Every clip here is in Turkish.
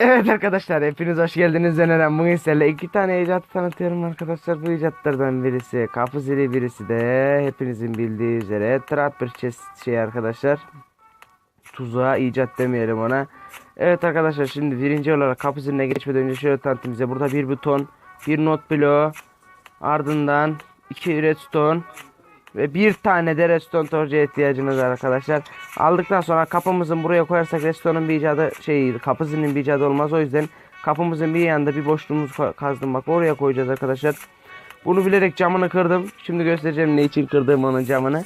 Evet arkadaşlar hepiniz hoş geldiniz. Öneren bugün sizlerle iki tane icat tanıtıyorum arkadaşlar. Bu icatlardan birisi kapı zili birisi de hepinizin bildiği üzere trapper chest şey arkadaşlar. Tuzağa icat demeyelim ona. Evet arkadaşlar şimdi birinci olarak kapı ziline geçmeden önce şöyle tanıtayım size. Burada bir buton bir not bloğu ardından iki redstone ve bir tane de redstone torcuya ihtiyacımız var arkadaşlar. Aldıktan sonra kapımızın buraya koyarsak redstone'un bir icadı şey kapı zilinin bir icadı olmaz. O yüzden kapımızın bir yanında bir boşluğumuz ka- kazdım bak oraya koyacağız arkadaşlar. Bunu bilerek camını kırdım. Şimdi göstereceğim ne için kırdığım onun camını.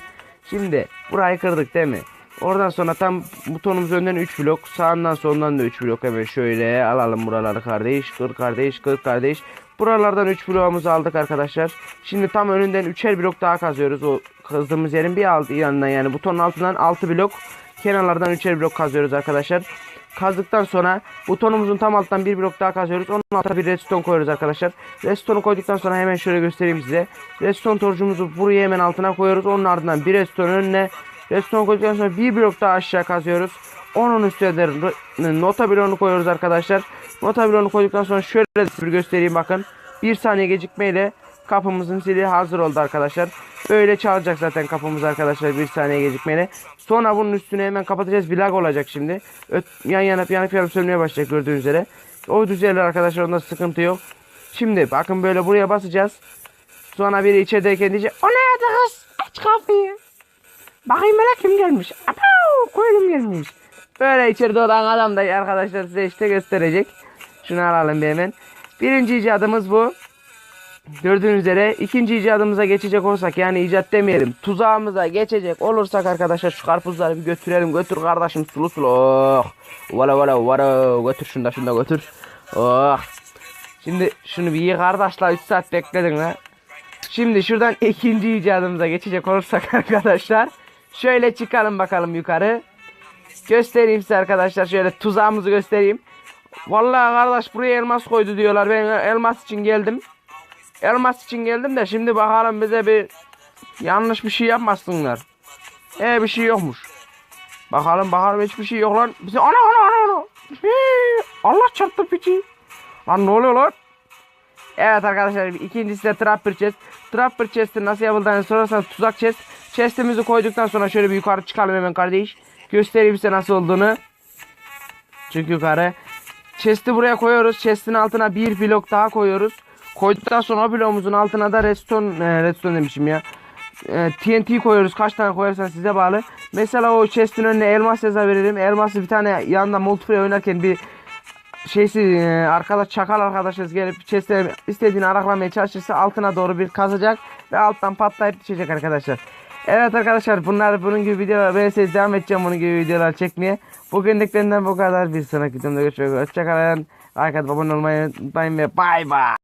Şimdi burayı kırdık değil mi? Oradan sonra tam butonumuz önden 3 blok, sağından solundan da 3 blok hemen şöyle alalım buraları kardeş, kır kardeş, kır kardeş. Buralardan 3 bloğumuzu aldık arkadaşlar. Şimdi tam önünden 3'er blok daha kazıyoruz. O kazdığımız yerin bir alt yanından yani butonun altından 6 blok, kenarlardan 3'er blok kazıyoruz arkadaşlar. Kazdıktan sonra butonumuzun tam alttan bir blok daha kazıyoruz. Onun altına bir redstone koyuyoruz arkadaşlar. Redstone'u koyduktan sonra hemen şöyle göstereyim size. Redstone torcumuzu buraya hemen altına koyuyoruz. Onun ardından bir redstone önüne Redstone koyduktan sonra bir blok daha aşağı kazıyoruz. Onun üstüne de r- nota bloğunu koyuyoruz arkadaşlar. Nota bloğunu koyduktan sonra şöyle bir göstereyim bakın. Bir saniye gecikmeyle kapımızın zili hazır oldu arkadaşlar. Böyle çalacak zaten kapımız arkadaşlar bir saniye gecikmeyle. Sonra bunun üstüne hemen kapatacağız. Lag olacak şimdi. Öt, yan yanıp yanıp yanıp sönmeye başlayacak gördüğünüz üzere. O düzelir arkadaşlar onda sıkıntı yok. Şimdi bakın böyle buraya basacağız. Sonra biri içerideyken diyecek o ne kız aç kapıyı. Bakayım hele kim gelmiş. Apav koyunum gelmiş. Böyle içeride olan adam da arkadaşlar size işte gösterecek. Şunu alalım bir hemen. Birinci icadımız bu. Gördüğünüz üzere ikinci icadımıza geçecek olsak yani icat demeyelim. Tuzağımıza geçecek olursak arkadaşlar şu karpuzları bir götürelim. Götür kardeşim sulu sulu. Oh. Valla valla valla götür şunu da şunu da götür. Oh. Şimdi şunu bir iyi kardeşler 3 saat bekledin ha. Şimdi şuradan ikinci icadımıza geçecek olursak arkadaşlar. Şöyle çıkalım bakalım yukarı. Göstereyim size arkadaşlar. Şöyle tuzağımızı göstereyim. Vallahi kardeş buraya elmas koydu diyorlar. Ben elmas için geldim. Elmas için geldim de şimdi bakalım bize bir yanlış bir şey yapmasınlar. E bir şey yokmuş. Bakalım bakalım hiçbir şey yok lan. Bize ana ana ana ana. Allah çarptı piçi. Lan ne oluyor lan? Evet arkadaşlar ikincisi de trapper chest. Trapper chest'in nasıl yapıldığını sorarsanız tuzak chest. Chest'imizi koyduktan sonra şöyle bir yukarı çıkalım hemen kardeş. Göstereyim size nasıl olduğunu. Çünkü yukarı. Chest'i buraya koyuyoruz. Chest'in altına bir blok daha koyuyoruz. Koyduktan sonra o bloğumuzun altına da redstone, e, redstone demişim ya. E, TNT koyuyoruz. Kaç tane koyarsan size bağlı. Mesela o chest'in önüne elmas yazabilirim. Elması bir tane yanında multiplayer oynarken bir şeysi e, arkadaş çakal arkadaşınız gelip chest'e istediğini araklamaya çalışırsa altına doğru bir kazacak ve alttan patlayıp düşecek arkadaşlar. Evet arkadaşlar bunlar bunun gibi videolar ben size devam edeceğim bunun gibi videolar çekmeye. Bugünlük benden bu kadar. Bir sonraki videomda görüşmek üzere. Hoşçakalın. Like atıp abone olmayı unutmayın ve bay bay.